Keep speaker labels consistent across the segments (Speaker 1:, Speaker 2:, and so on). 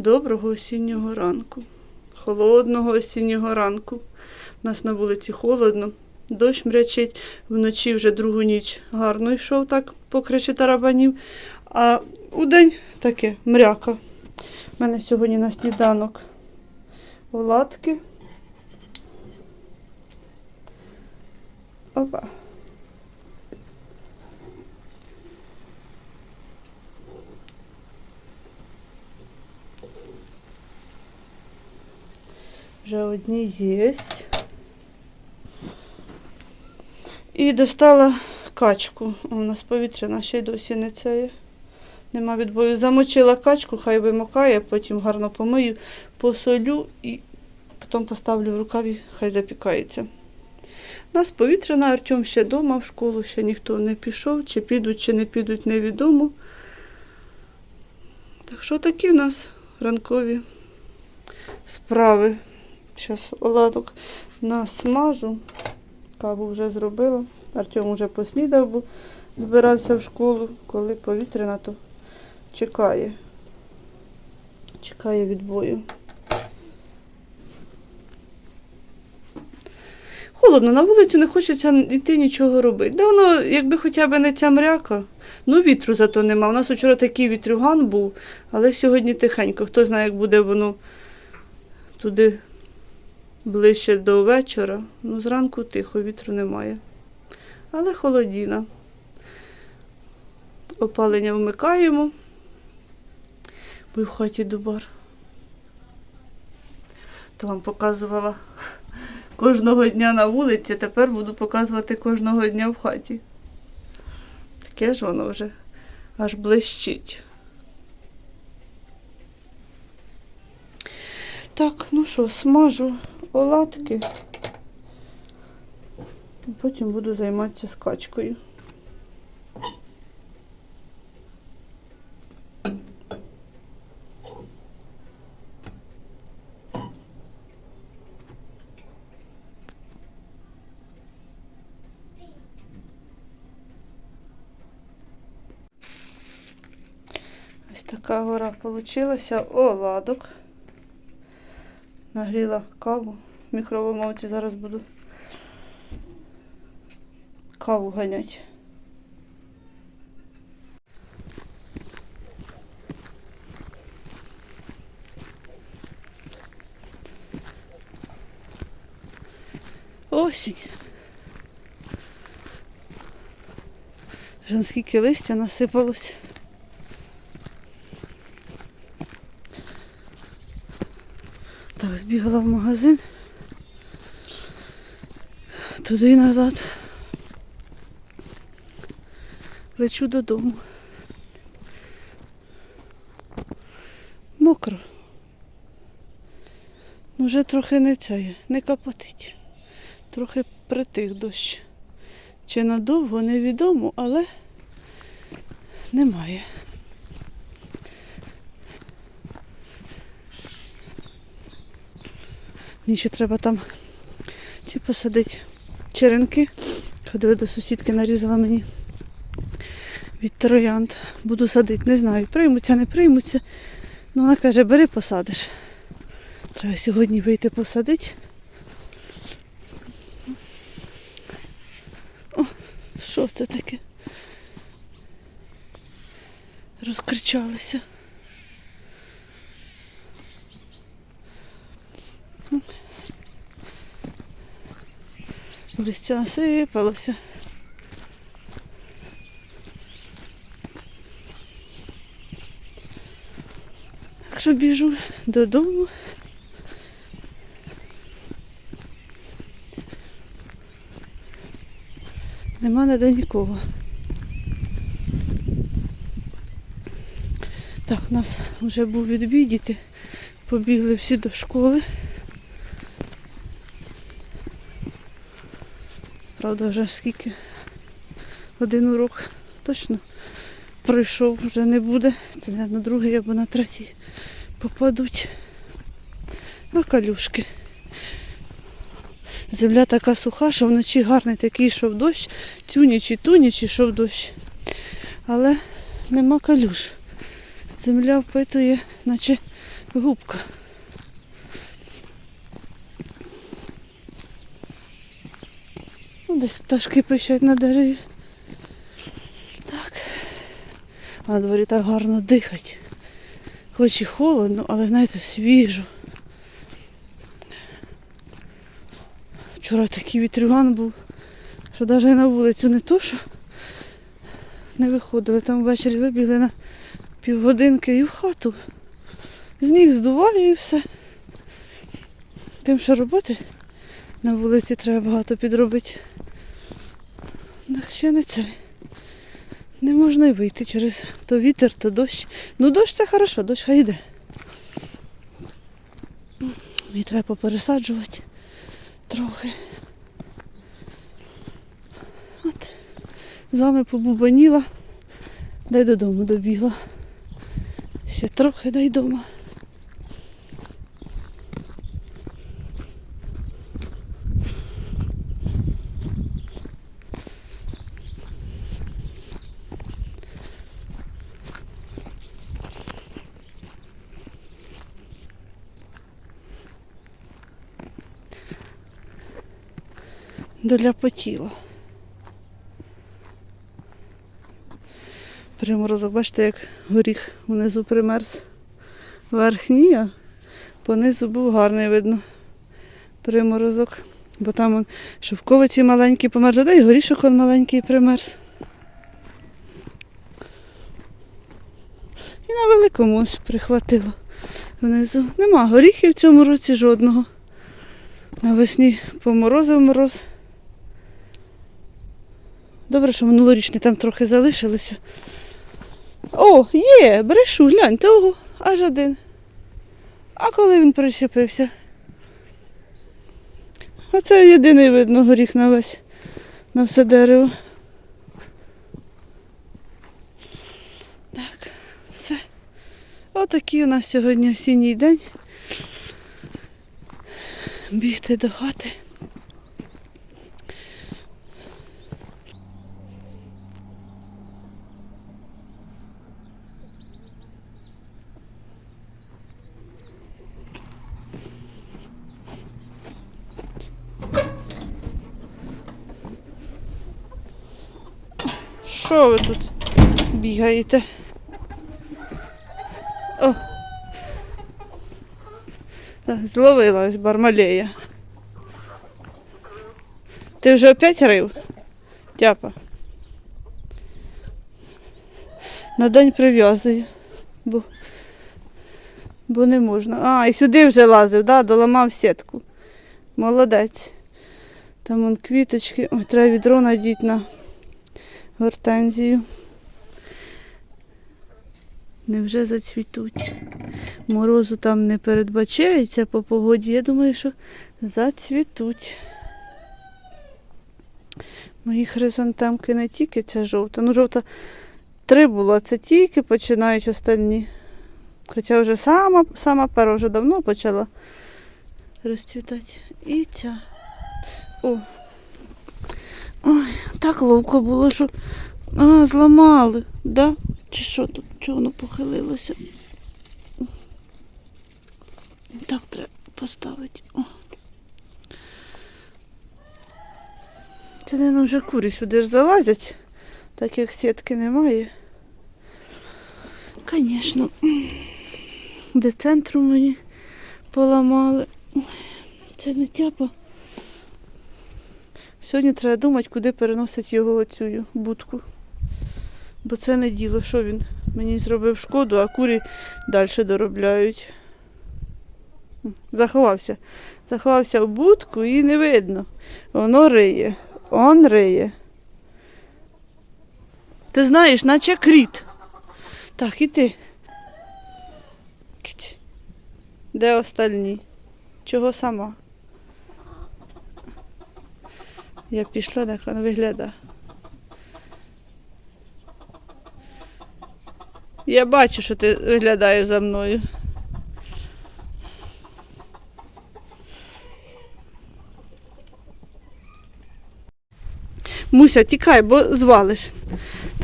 Speaker 1: Доброго осіннього ранку. Холодного осіннього удачі. У нас на вулиці холодно, дощ мрячить, вночі вже другу ніч гарно йшов так по криші тарабанів. А у день таке мряка. У мене сьогодні на сніданок оладки. Опа. Вже одні є. І достала качку. У нас повітряна ще й досі не це є. Нема відбою. Замочила качку, хай вимокає, потім гарно помию, посолю і потім поставлю в рукаві, хай запікається. У нас повітряна, Артем ще вдома в школу, ще ніхто не пішов, чи підуть, чи не підуть, невідомо. Так що такі в нас ранкові справи. Зараз оладок насмажу. Каву вже зробила. Артем вже поснідав, бо збирався в школу. Коли повітряна, то чекає. Чекає відбою. Холодно, на вулицю не хочеться йти нічого робити. Да воно, якби хоча б не ця мряка, ну вітру зато нема. У нас вчора такий вітрюган був, але сьогодні тихенько. Хто знає, як буде воно туди ближче до вечора. Ну, зранку тихо, вітру немає. Але холодіна. Опалення вмикаємо, бо в хаті дубар. То вам показувала кожного дня на вулиці, тепер буду показувати кожного дня в хаті. Таке ж воно вже аж блищить. Так, ну що, смажу оладки. Потім буду займатися скачкою. Ось така гора получилася. Оладок. Нагріла каву в мікроволновці. Зараз буду каву ганяти. Осінь. Вже листя насипалось. Так, збігала в магазин. Туди і назад. Лечу додому. Мокро. Ну, вже трохи не це, не капотить. Трохи притих дощ. Чи надовго, невідомо, але немає. Мені ще треба там ці посадити черенки. Ходила до сусідки, нарізала мені від троянд. Буду садити. Не знаю, приймуться, не приймуться. Ну, вона каже, бери посадиш. Треба сьогодні вийти посадити. О, що це таке? Розкричалися. Листя насипалося. Так що біжу додому. Нема ніде нікого. Так, у нас вже був відбій, діти побігли всі до школи. Правда, вже скільки один урок точно пройшов, вже не буде. Це на другий або на третій попадуть. А калюшки. Земля така суха, що вночі гарний такий йшов дощ, цю ніч і ту ніч йшов дощ. Але нема калюш. Земля впитує, наче Губка. Десь пташки пищать на дереві. Так. А на дворі так гарно дихать. Хоч і холодно, але знаєте, свіжо. Вчора такий вітрюган був, що навіть на вулицю не то, що не виходили. Там ввечері вибігли на півгодинки і в хату. Зніг здуває і все. Тим, що роботи на вулиці треба багато підробити. Так не можна й вийти через то вітер, то дощ. Ну дощ це хорошо, дощ хай йде. І треба попересаджувати трохи. От. З вами побубаніла. Дай додому добігла. Ще трохи дай дома. Доляпотіла. Приморозок, бачите, як горіх внизу примерз. Верхній, а понизу був гарний видно. Приморозок. Бо там он шовковиці маленькі померзли, да і горішок он маленький примерз. І на великому ось прихватило внизу. Нема горіхів в цьому році жодного. Навесні поморозив мороз. Добре, що минулорічні там трохи залишилися. О, є, брешу, гляньте, ого, аж один. А коли він прищепився? Оце єдиний видно горіх на весь, на все дерево. Так, все. Отакий у нас сьогодні осінній день. Бігти до хати. Що ви тут бігаєте? О. Так, Зловила ось бармалея. Ти вже опять рив? Тяпа. На день прив'язую, бо, бо не можна. А, і сюди вже лазив, да? доламав сітку. Молодець. Там вон квіточки. Ой, треба відро надіти на гортензію. Невже зацвітуть? Морозу там не передбачається по погоді. Я думаю, що зацвітуть. Мої хризантемки не тільки ця жовта. Ну, жовта три було, а це тільки починають остальні. Хоча вже сама, сама пера вже давно почала розцвітати. І ця. О. Ой, так ловко було, що. А, зламали, да? Чи що тут? Чого воно похилилося? Так треба поставити. О. Це, мабуть, вже курі сюди ж залазять, так як сітки немає. Звісно. Де центру мені поламали. Це не тяпа. Сьогодні треба думати, куди переносити його оцю будку. Бо це не діло, що він мені зробив шкоду, а курі далі доробляють. Заховався. Заховався в будку і не видно. Воно риє. Он риє. Ти знаєш, наче кріт. Так, і ти. Де остальні? Чого сама? Я пішла, як вона виглядає. Я бачу, що ти виглядаєш за мною. Муся, тікай, бо звалиш.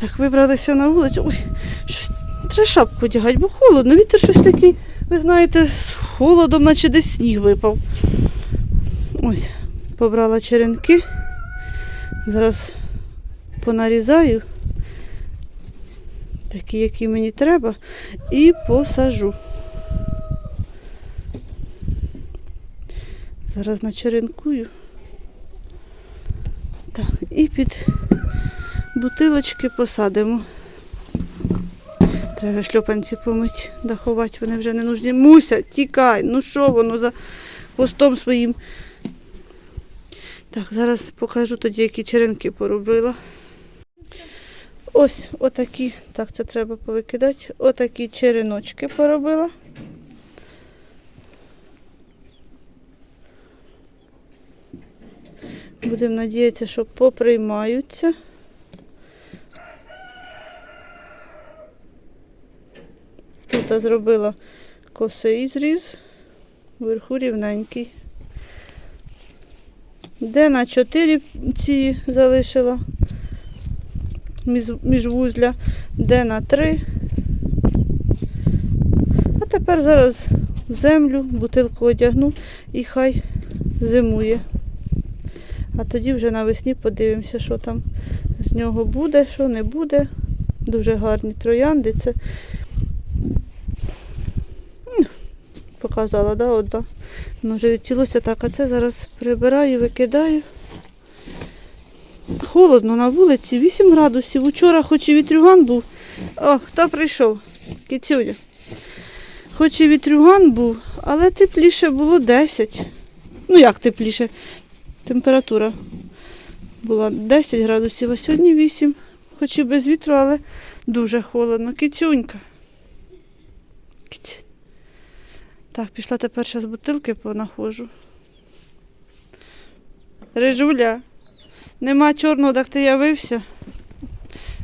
Speaker 1: Так, вибралися на вулицю. Ой, щось треба шапку одягати, бо холодно, вітер щось такий Ви знаєте, з холодом, наче десь сніг випав. Ось, побрала черенки. Зараз понарізаю. Такі, які мені треба, і посажу. Зараз начеренкую. Так, і під бутилочки посадимо. Треба шльопанці помить, дахувати, вони вже не нужні. Муся, тікай, ну що воно за хвостом своїм. Так, зараз покажу тоді, які черенки поробила. Ось отакі, так, це треба повикидати. Отакі череночки поробила. Будемо надіятися, що поприймаються. Тут зробила косий зріз, вверху рівненький. Де на 4 ці залишила міжвузля, де на 3. А тепер зараз в землю бутилку одягну і хай зимує. А тоді вже навесні подивимося, що там з нього буде, що не буде. Дуже гарні троянди. Це показала, да, одна. Воно вже відцілося так, а це зараз прибираю, викидаю. Холодно на вулиці, 8 градусів. Учора хоч і вітрюган був. О, хто прийшов? Кицюня. Хоч і вітрюган був, але тепліше було 10. Ну як тепліше? Температура була 10 градусів, а сьогодні 8. Хоч і без вітру, але дуже холодно. Кицюнька. Кицюнь. Так, пішла тепер зараз бутилки понаходжу. Рижуля, нема чорного, так ти явився.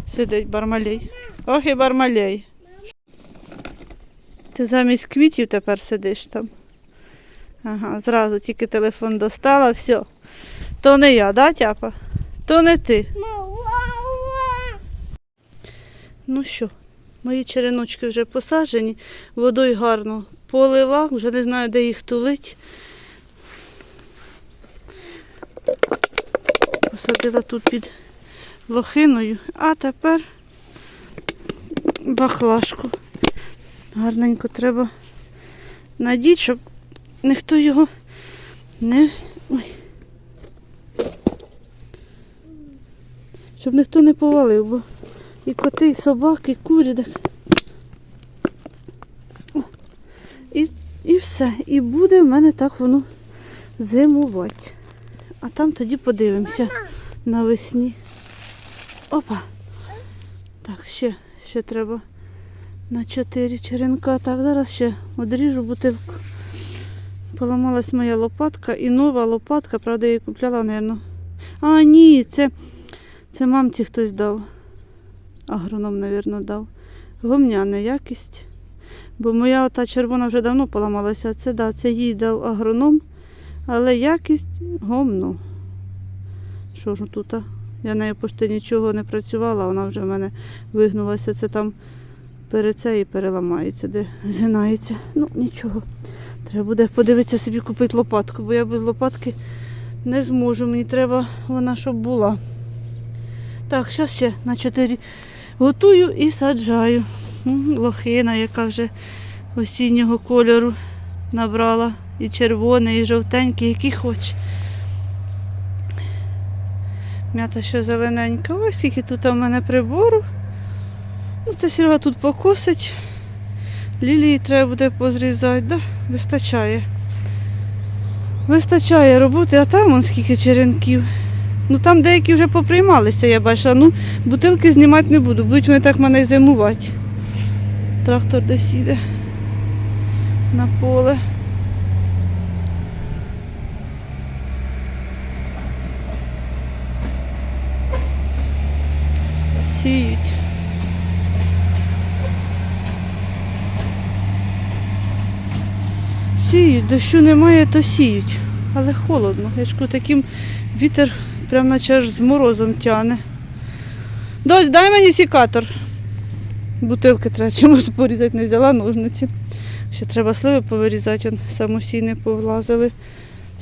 Speaker 1: Сидить бармалей. Ох і бармалей. Ти замість квітів тепер сидиш там. Ага, зразу тільки телефон достала, все. То не я, да, тяпа? То не ти. Ну що, мої череночки вже посаджені, водою гарно полила, вже не знаю, де їх тулить. Посадила тут під лохиною, а тепер баклажку. Гарненько треба надіть, щоб ніхто його не. Ой. Щоб ніхто не повалив, бо і коти, і собаки, і курі. І, і все. І буде в мене так воно зимувати. А там тоді подивимося навесні. Опа. Так, ще, ще треба на 4 черенка. Так, зараз ще одріжу бутилку. Поламалась моя лопатка і нова лопатка, правда, я її купляла, мабуть. А, ні, це, це мамці хтось дав. Агроном, мабуть, дав. Гомняна якість. Бо моя ота червона вже давно поламалася, а це, да, це їй дав агроном, але якість гомно. Що ж тут? Я нею почти нічого не працювала, вона вже в мене вигнулася. Це там перед це і переламається, де згинається. Ну, нічого. Треба буде подивитися собі купити лопатку, бо я без лопатки не зможу. Мені треба вона, щоб була. Так, зараз ще на 4 готую і саджаю. Лохина, яка вже осіннього кольору набрала. І червоний, і жовтенький, який хоч. М'ята ще зелененька. Ось скільки тут у мене прибору. Ну, це Серега тут покосить. Лілії треба буде позрізати, да? вистачає. Вистачає роботи, а там вон скільки черенків. Ну там деякі вже поприймалися, я бачила. Ну, бутилки знімати не буду, будуть вони так мене зимувати. Трактор десь їде на поле. Сіють. Сіють, дощу немає, то сіють. Але холодно. Я ж таким вітер прям наче аж з морозом тяне. Дось, дай мені сікатор. Бутилки треба чимось порізати, не взяла ножниці. Ще треба сливи повирізати, он самосійне повлазили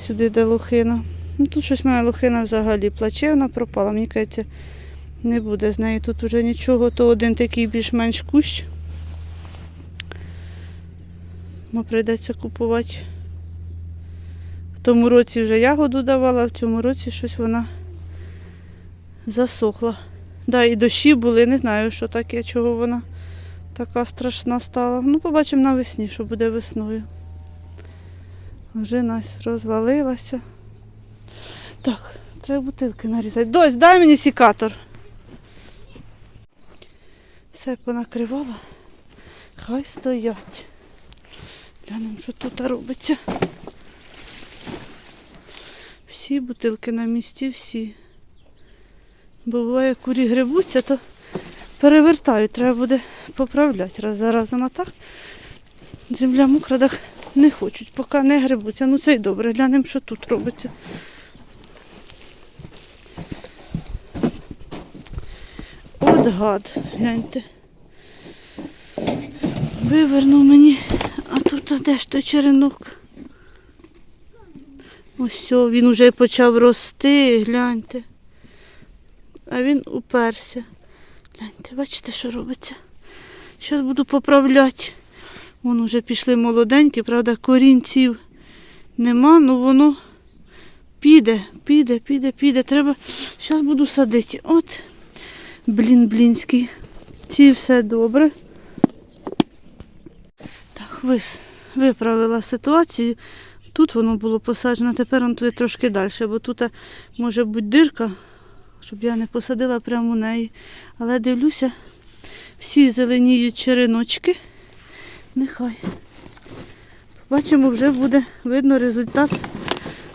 Speaker 1: сюди, де лохина. Ну тут щось моя лохина взагалі плаче, вона пропала. Мені кажеться, не буде з неї тут уже нічого, то один такий більш-менш кущ. Мо прийдеться купувати. В тому році вже ягоду давала, в цьому році щось вона засохла. Да, і дощі були, не знаю, що таке, чого вона така страшна стала. Ну, побачимо навесні, що буде весною. Вже нас розвалилася. Так, треба бутилки нарізати. Дось, дай мені сікатор. Все понакривала. Хай стоять. Глянемо, що тут робиться. Всі бутилки на місці, всі. Бо буває, курі грибуться, то перевертають, треба буде поправляти раз за разом. А так земля мокра, не хочуть, поки не грибуться. Ну це й добре, глянемо, що тут робиться. От гад, гляньте. Вивернув мені, а тут а де ж той черенок? Ось він вже почав рости, гляньте. А він уперся. Гляньте, бачите, що робиться. Зараз буду поправляти. Вон уже пішли молоденькі, правда, корінців нема, ну воно піде, піде, піде, піде. Треба. Зараз буду садити. От, блін, блінський. Ці все добре. Так, виправила ситуацію. Тут воно було посаджено, тепер воно туди трошки далі, бо тут може бути дирка, щоб я не посадила прямо у неї. Але дивлюся, всі зеленіють череночки. Нехай. Бачимо, вже буде видно результат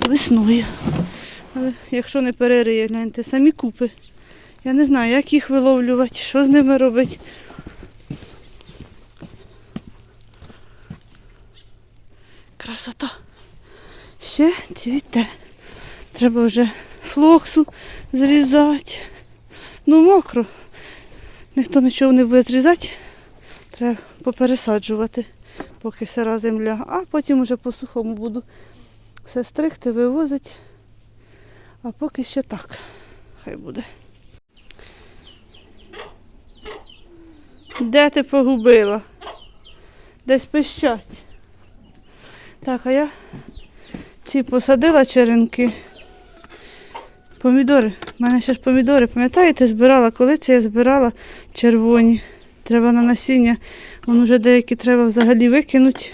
Speaker 1: весною. Але якщо не перериє, гляньте, самі купи. Я не знаю, як їх виловлювати, що з ними робити. Красота. Ще цвіте. Треба вже флоксу зрізати. Ну, мокро. Ніхто нічого не буде зрізати. Треба попересаджувати, поки сира земля. А потім уже по сухому буду все стригти, вивозити. А поки ще так. Хай буде. Де ти погубила? Десь пищать. Так, а я ці посадила черенки. Помідори. У мене ще ж помідори, пам'ятаєте, збирала, коли це я збирала червоні. Треба на насіння. Вон уже деякі треба взагалі викинути.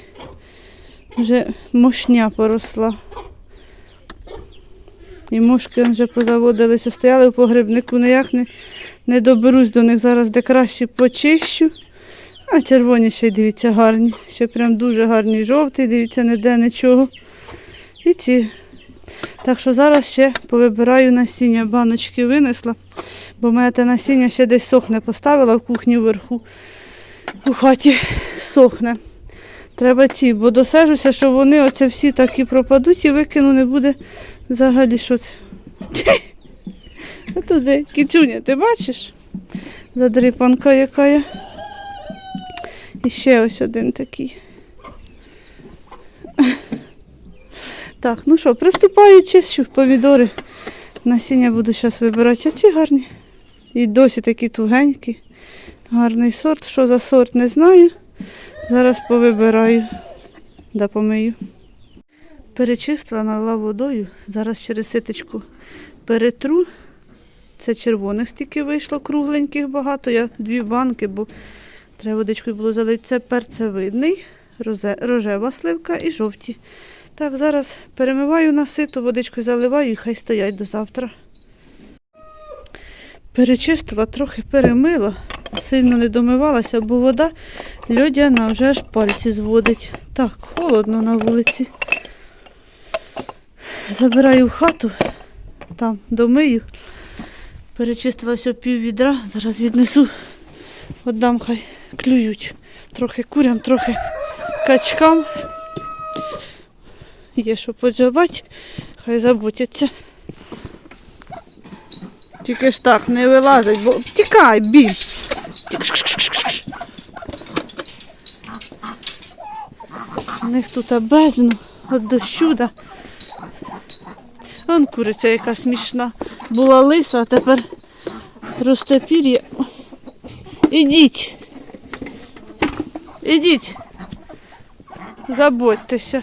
Speaker 1: Вже мошня поросла. І мошки вже позаводилися, стояли в погребнику, ніяк не, не доберусь до них. Зараз де краще почищу. А червоні ще дивіться гарні. Ще прям дуже гарні жовтий, дивіться, ніде нічого. І ці. Так що зараз ще повибираю насіння, баночки винесла, бо в мене те насіння ще десь сохне, поставила в кухні вверху. У хаті сохне. Треба ці, бо досажуся, що вони оце всі так і пропадуть і викину не буде взагалі що це. А туди, кіцюня, ти бачиш? Задрипанка яка є. І ще ось один такий. Так, ну що, приступаю чищу помідори. Насіння буду зараз вибирати. А ці гарні. І досі такі тугенькі. Гарний сорт. Що за сорт, не знаю. Зараз повибираю. Да помию. Перечистила, налила водою. Зараз через ситочку перетру. Це червоних стільки вийшло, кругленьких багато. Я дві банки, бо треба водичкою було залити. Це перцевидний, рожева сливка і жовті. Так, зараз перемиваю на сито, водичкою заливаю і хай стоять до завтра. Перечистила, трохи перемила, сильно не домивалася, бо вода льодяна вже аж пальці зводить. Так, холодно на вулиці. Забираю в хату, там домию. Перечистила все пів відра, зараз віднесу, віддам хай клюють. Трохи курям, трохи качкам. Є що поджабати, хай заботяться. Тільки ж так не вилазить, бо тікай, біль. У них тут бездну, от дощу, да. Вон куриця яка смішна. Була лиса, а тепер росте пір'я. Ідіть. Ідіть. Заботьтеся.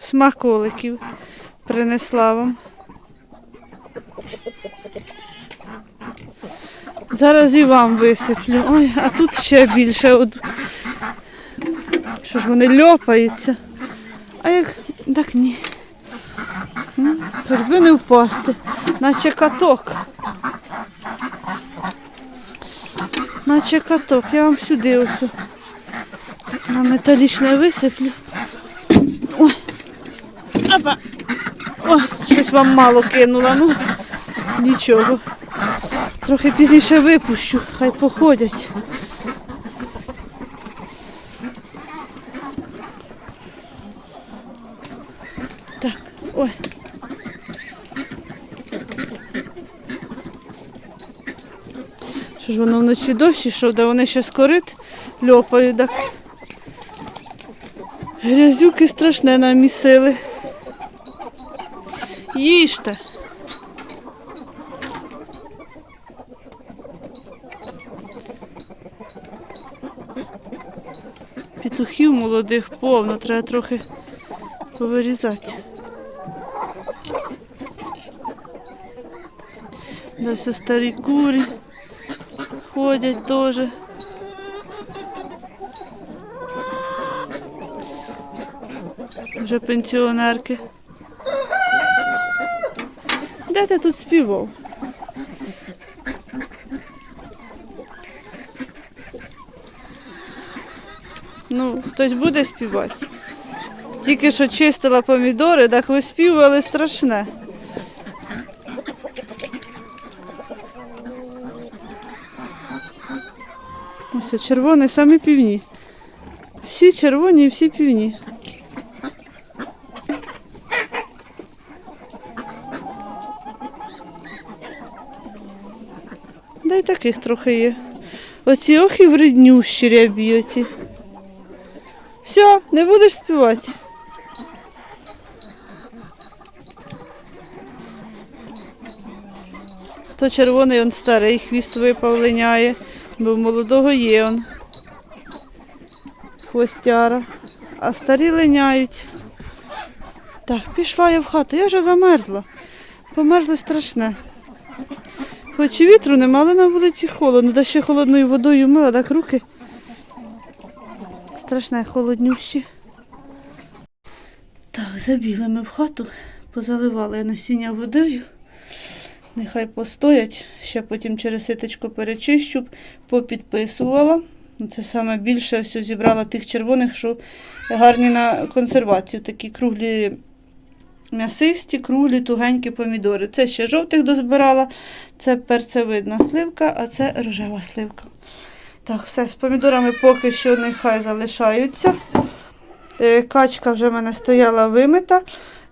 Speaker 1: Смаколиків принесла вам. Зараз і вам висиплю. Ой, а тут ще більше. Що ж вони льопаються? А як так ні. Хоч би не впасти, наче каток. Наче каток. Я вам сюди ось на металічне висиплю. Опа. О, щось вам мало кинула, ну нічого. Трохи пізніше випущу, хай походять. Так, ой. Вночі дощ ішов, де вони ще скорит льопають, так. Грязюки страшне намісили. Їжте. Петухів молодих повно, треба трохи повирізати. Десь ось старі курі ходять теж. Вже пенсіонерки. Де ти тут співав? Ну, хтось буде співати. Тільки що чистила помідори, так виспівували страшне. Ось червоний самі півні. Всі червоні і всі півні. Да й таких трохи є. Оці охи вреднющі оці. Все, не будеш співати. То червоний он старий, хвіст випав линяє, бо молодого є он. Хвостяра. А старі линяють. Так, пішла я в хату, я вже замерзла. Померзла страшне. Хоч і вітру нема, але на вулиці холодно. Да ще холодною водою мила, так руки. Страшне холоднющі. Так, забігли ми в хату, позаливали насіння водою. Нехай постоять. Ще потім через ситочко перечищу, попідписувала. Це саме більше все зібрала тих червоних, що гарні на консервацію. Такі круглі м'ясисті, круглі, тугенькі помідори. Це ще жовтих дозбирала, це перцевидна сливка, а це рожева сливка. Так, все, з помідорами поки що нехай залишаються. Е, Качка вже в мене стояла вимита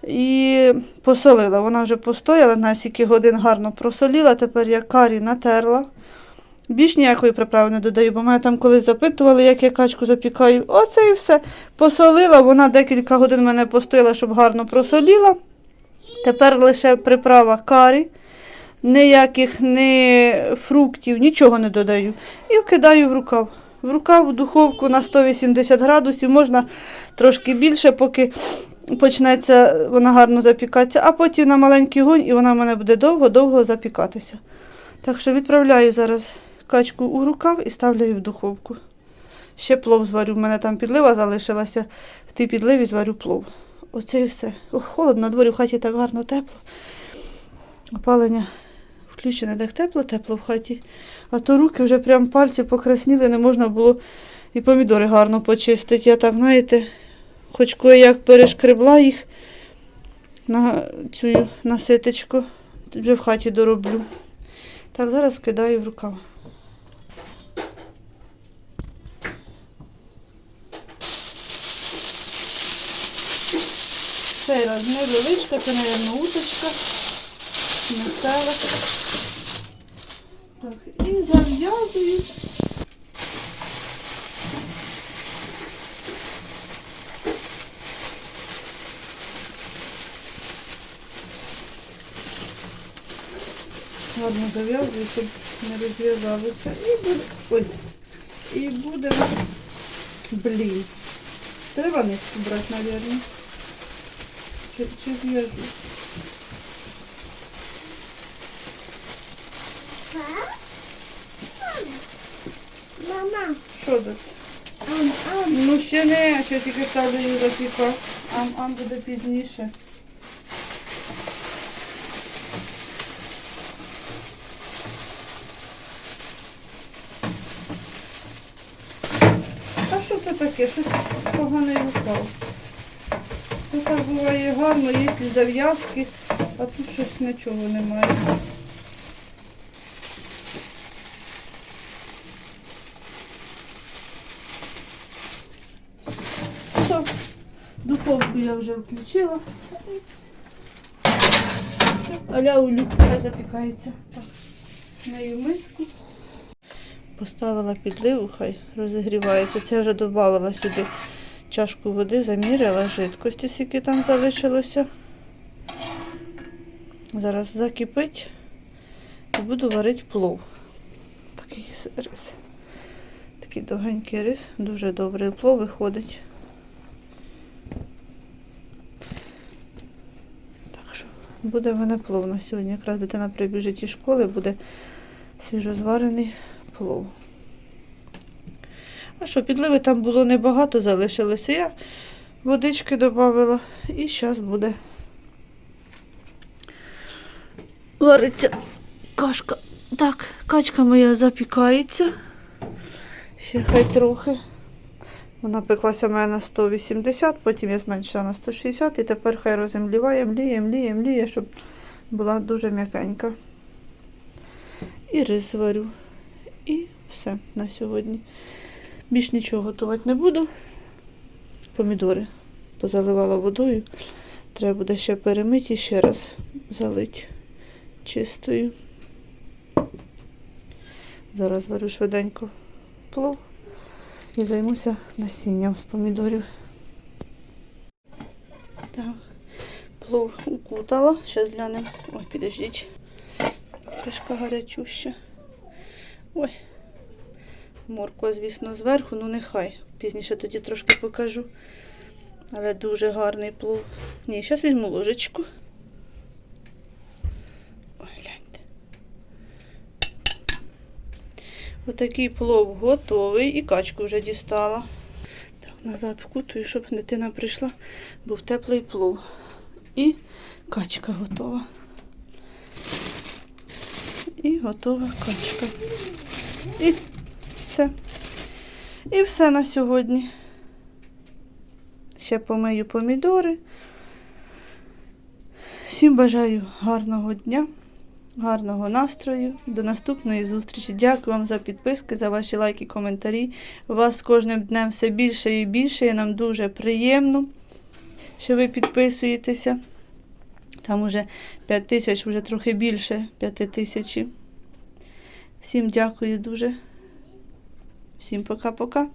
Speaker 1: і посолила. Вона вже постояла, на скільки годин гарно просоліла. Тепер я карі натерла. Більш ніякої приправи не додаю, бо мене там колись запитували, як я качку запікаю. Оце і все. Посолила, вона декілька годин мене постояла, щоб гарно просоліла. Тепер лише приправа карі. Ніяких ні фруктів, нічого не додаю. І вкидаю в рукав. В рукав в духовку на 180 градусів, можна трошки більше, поки почнеться вона гарно запікатися, а потім на маленький огонь і вона в мене буде довго-довго запікатися. Так що відправляю зараз качку у рукав і ставлю її в духовку. Ще плов зварю. У мене там підлива залишилася. В тій підливі зварю плов. Оце і все. Ох, холодно, на дворі в хаті так гарно тепло. Опалення включене, так тепло, тепло в хаті. А то руки вже прям пальці покрасніли, не можна було і помідори гарно почистити. Я так, знаєте, хоч кое-як перешкребла їх на цю наситочку. Вже в хаті дороблю. Так, зараз кидаю в рукав. Цей раз невеличка, це, мабуть, уточка. Метелик. Так, і зав'язую. Гарно зав'язую, щоб не розв'язалося. І буде. Ой. І буде. Блін. Треба нитку брати, мабуть. Чи, чи зв'яжу?
Speaker 2: Мама,
Speaker 1: Що тут?
Speaker 2: ам, ам.
Speaker 1: Ну ще не, ще тільки ставлю її запіка. Ам, ам буде пізніше. Таке? Щось поганий рукав. Це так буває гарно, є зав'язки, а тут щось нічого немає. Все, духовку я вже включила. Аля улю хай запікається. Так, нею миску. Поставила підливу, хай розігрівається. Це вже додавала сюди чашку води, заміряла жидкості, скільки там залишилося. Зараз закипить і буду варити плов. Такий рис. Такий довгенький рис, дуже добрий плов виходить. Буде в мене плов на сьогодні. Якраз дитина прибіжить із школи, буде свіжозварений плов. А що, підливи там було небагато, залишилося. Я водички додавала і зараз буде вариться кашка. Так, качка моя запікається. Ще хай трохи. Вона пеклася в мене на 180, потім я зменшила на 160 і тепер хай роземліває, мліє, мліє, мліє, щоб була дуже м'якенька. І рис варю. І все на сьогодні. Більш нічого готувати не буду. Помідори позаливала водою. Треба буде ще перемити і ще раз залити чистою. Зараз варю швиденько плов і займуся насінням з помідорів. Так, плов укутала. Зараз глянемо. Ой, підождіть. Трішка гарячуща. Ой. Морква, звісно, зверху, ну нехай. Пізніше тоді трошки покажу. Але дуже гарний плов. Ні, зараз візьму ложечку. Ой, гляньте. Отакий плов готовий і качку вже дістала. Так, назад вкутую, щоб дитина прийшла, був теплий плов. І качка готова. І готова качка. І все. І все на сьогодні. Ще помию помідори. Всім бажаю гарного дня, гарного настрою. До наступної зустрічі. Дякую вам за підписки, за ваші лайки, коментарі. Вас з кожним днем все більше і більше. І нам дуже приємно, що ви підписуєтеся. Там уже 5 тисяч, вже трохи більше 5 тисяч. Всім дякую дуже. Всім пока-пока.